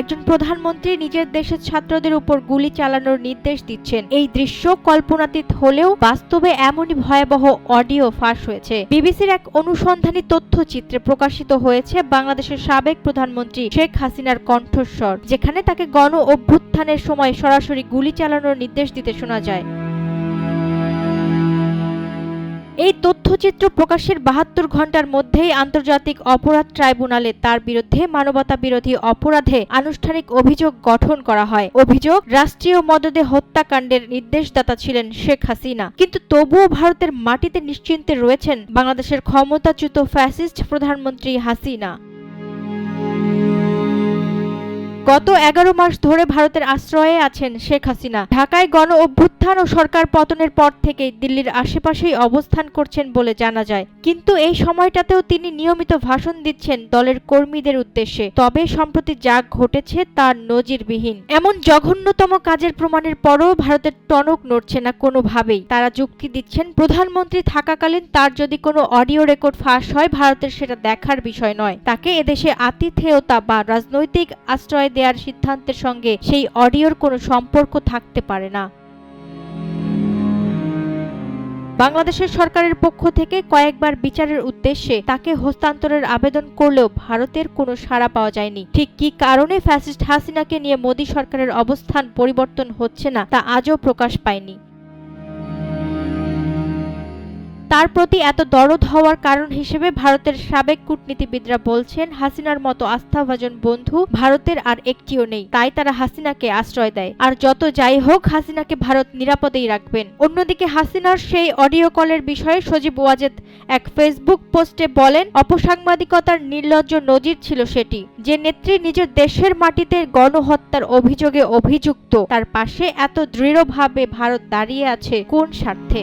একজন প্রধানমন্ত্রী নিজের দেশের ছাত্রদের উপর গুলি চালানোর নির্দেশ দিচ্ছেন। এই দৃশ্য কল্পনাতীত হলেও বাস্তবে এমনই ভয়াবহ অডিও ফাঁস হয়েছে। বিবিসির এক অনুসন্ধানী তথ্যচিত্রে প্রকাশিত হয়েছে বাংলাদেশের সাবেক প্রধানমন্ত্রী শেখ হাসিনার কণ্ঠস্বর, যেখানে তাকে গণ অভ্যুত্থানের সময় সরাসরি গুলি চালানোর নির্দেশ দিতে শোনা যায়। এই তথ্যচিত্র প্রকাশের বাহাত্তর ঘণ্টার মধ্যেই আন্তর্জাতিক অপরাধ ট্রাইব্যুনালে তার বিরুদ্ধে মানবতা বিরোধী অপরাধে আনুষ্ঠানিক অভিযোগ গঠন করা হয়। অভিযোগ, রাষ্ট্রীয় মদদে হত্যাকাণ্ডের নির্দেশদাতা ছিলেন শেখ হাসিনা। কিন্তু তবুও ভারতের মাটিতে নিশ্চিন্তে রয়েছেন বাংলাদেশের ক্ষমতাচ্যুত ফ্যাসিস্ট প্রধানমন্ত্রী হাসিনা। গত এগারো মাস ধরে ভারতের আশ্রয়ে আছেন শেখ হাসিনা। ঢাকায় গণ অভ্যুত্থান ও সরকার পতনের পর থেকেই দিল্লির আশেপাশেই অবস্থান করছেন বলে জানা যায়। কিন্তু এই সময়টাতেও তিনি নিয়মিত ভাষণ দিচ্ছেন দলের কর্মীদের উদ্দেশ্যে। তবে সম্প্রতি যা ঘটেছে তার নজিরবিহীন। এমন জঘন্যতম কাজের প্রমাণের পরও ভারতের টনক নড়ছে না কোনোভাবেই। তারা যুক্তি দিচ্ছেন, প্রধানমন্ত্রী থাকাকালীন তার যদি কোনো অডিও রেকর্ড ফাঁস হয়, ভারতের সেটা দেখার বিষয় নয়। তাকে এদেশে আতিথেয়তা বা রাজনৈতিক আশ্রয় দেওয়ার সিদ্ধান্তের সঙ্গে সেই অডিওর কোনো সম্পর্ক থাকতে পারে না। বাংলাদেশের সরকারের পক্ষ থেকে কয়েকবার বিচারের উদ্দেশ্যে তাকে হস্তান্তরের আবেদন করলেও ভারতের কোনো সাড়া পাওয়া যায়নি। ঠিক কি কারণে ফ্যাসিস্ট হাসিনাকে নিয়ে মোদী সরকারের অবস্থান পরিবর্তন হচ্ছে না তা আজও প্রকাশ পায়নি। তার প্রতি এত দরদ হওয়ার কারণ হিসেবে ভারতের সাবেক কূটনীতিবিদরা বলছেন, হাসিনার মতো আস্থাভাজন বন্ধু ভারতের আর একটিও নেই। তাই তারা হাসিনাকে আশ্রয় দেয়। আর যত যাই হোক, হাসিনাকে ভারত নিরাপদেই রাখবেন। অন্যদিকে হাসিনার সেই অডিও কলের বিষয়ে সজীব ওয়াজেদ এক ফেসবুক পোস্টে বলেন, অপসাংবাদিকতার নির্লজ্জ নজির ছিল সেটি, যে নেত্রী নিজের দেশের মাটিতে গণহত্যার অভিযোগে অভিযুক্ত, তার পাশে এত দৃঢ়ভাবে ভারত দাঁড়িয়ে আছে কোন স্বার্থে?